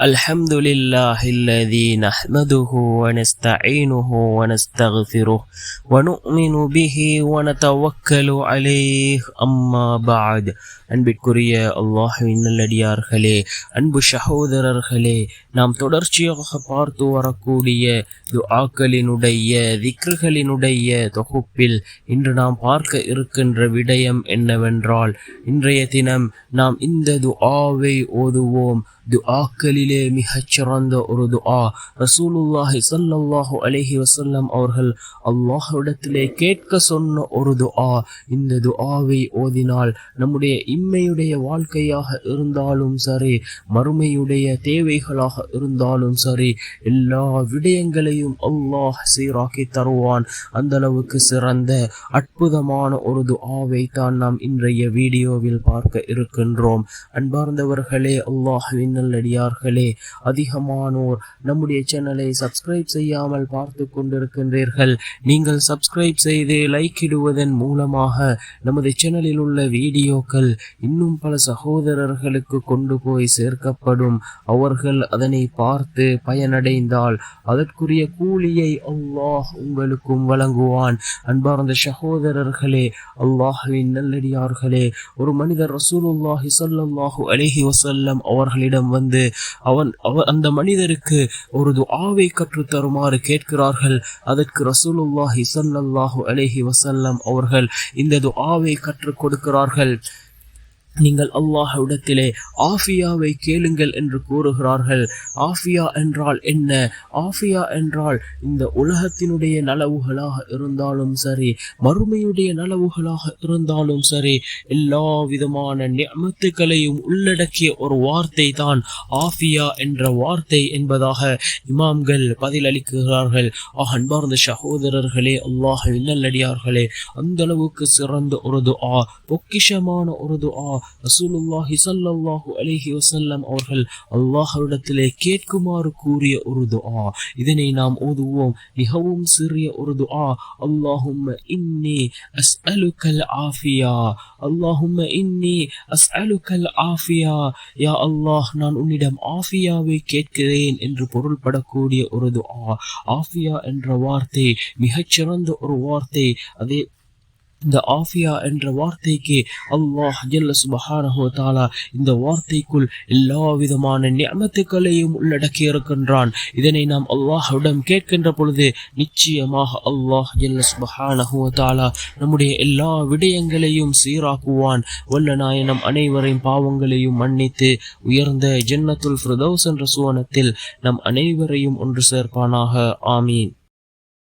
الحمد لله الذي نحمده ونستعينه ونستغفره ونؤمن به ونتوكل عليه أما بعد அன்பிற்குரிய அல்லாஹுவின் நல்லடியார்களே அன்பு சகோதரர்களே நாம் தொடர்ச்சியாக பார்த்து வரக்கூடிய துஆக்களினுடைய திக்ருகளினுடைய தொகுப்பில் இன்று நாம் பார்க்க இருக்கின்ற விடயம் என்னவென்றால் இன்றைய தினம் நாம் இந்த துஆவை ஓதுவோம் துஆக்களிலே மிகச் சிறந்த ஒரு துஆ ரசூலுல்லாஹி சல்லல்லாஹு அலைஹி வசல்லம் அவர்கள் அல்லாஹுடத்திலே கேட்க சொன்ன ஒரு துஆ இந்த துஆவை ஓதினால் நம்முடைய இம்மையுடைய வாழ்க்கையாக இருந்தாலும் சரி மறுமையுடைய தேவைகளாக இருந்தாலும் சரி எல்லா விடயங்களையும் அல்லாஹ் சீராக்கி தருவான் அந்த அளவுக்கு சிறந்த அற்புதமான ஒரு துஆவை தான் நாம் இன்றைய வீடியோவில் பார்க்க இருக்கின்றோம் அன்பார்ந்தவர்களே அல்லாஹ்வின் நல்லடியார்களே நண்பர்களே அதிகமானோர் நம்முடைய சேனலை சப்ஸ்கிரைப் செய்யாமல் பார்த்து கொண்டிருக்கின்றீர்கள். நீங்கள் சப்ஸ்கிரைப் செய்து லைக் இடுவதன் மூலமாக நமது சேனலில் உள்ள வீடியோக்கள் இன்னும் பல சகோதரர்களுக்கு கொண்டு போய் சேர்க்கப்படும். அவர்கள் அதனை பார்த்து பயனடைந்தால் அதற்குரிய கூலியை அல்லாஹ் உங்களுக்கும் வழங்குவான். அன்பார்ந்த சகோதரர்களே அல்லாஹுவின் நல்லடியார்களே ஒரு மனிதர் ரசூலுல்லாஹி சல்லாஹூ அலஹி வசல்லம் அவர்களிடம் வந்து அவன் அவ அந்த மனிதருக்கு ஒரு துஆவை கற்றுத்தருமாறு கேட்கிறார்கள். அதற்கு ரசூலுல்லாஹி சல்லாஹூ அலேஹி வசல்லம் அவர்கள் இந்த துஆவை கற்றுக் கொடுக்கிறார்கள். நீங்கள் அல்லாஹ்விடத்திலே ஆஃபியாவை கேளுங்கள் என்று கூறுகிறார்கள். ஆஃபியா என்றால் என்ன? ஆஃபியா என்றால் இந்த உலகத்தினுடைய நலவுகளாக இருந்தாலும் சரி மறுமையுடைய நலவுகளாக இருந்தாலும் சரி எல்லா விதமான நியமத்துக்களையும் உள்ளடக்கிய ஒரு வார்த்தை தான் ஆஃபியா என்ற வார்த்தை என்பதாக இமாம்கள் பதிலளிக்கிறார்கள். ஆஹ் அன்பார்ந்த சகோதரர்களே அல்லாஹ் நல்லடியார்களே அந்த அளவுக்கு சிறந்த ஒரு துஆ பொக்கிஷமான ஒரு துஆ ரசூலுல்லாஹி ஸல்லல்லாஹு அலிஹி வசல்லம் அவர்கள் அல்லாஹரிடத்திலே கேட்குமாறு கூறிய ஒரு துஆ. இதனை நாம் ஓதுவோம். மிகவும் சிறிய ஒரு துஆ. அல்லாஹும்ம இன்னி அஸ்அலுக்கல் ஆஃபியா. அல்லாஹும்ம இன்னி அஸ்அலுக்கல் ஆஃபியா. யா அல்லாஹ் நான் உன்னிடம் ஆஃபியாவை கேட்கிறேன் என்று பொருள்படக்கூடிய ஒரு துஆ. ஆஃபியா என்ற வார்த்தை மிகச்சிறந்த ஒரு வார்த்தை. அதே இந்த ஆஃபியா என்ற வார்த்தைக்கு அல்லாஹ் ஜல்ல சுபஹானஹோ தாலா இந்த வார்த்தைக்குள் எல்லா விதமான நியமத்துக்களையும் உள்ளடக்கி இருக்கின்றான். இதனை நாம் அல்லாஹ்விடம் கேட்கின்ற பொழுது நிச்சயமாக அல்லாஹ் ஜல்ல சுபஹானஹோ தாலா நம்முடைய எல்லா விடயங்களையும் சீராக்குவான். வல்ல நாயனம் அனைவரின் பாவங்களையும் மன்னித்து உயர்ந்த ஜன்னத்துல் ஃபிரதௌஸ் என்ற சுவனத்தில் நம் அனைவரையும் ஒன்று சேர்ப்பானாக. ஆமீன்.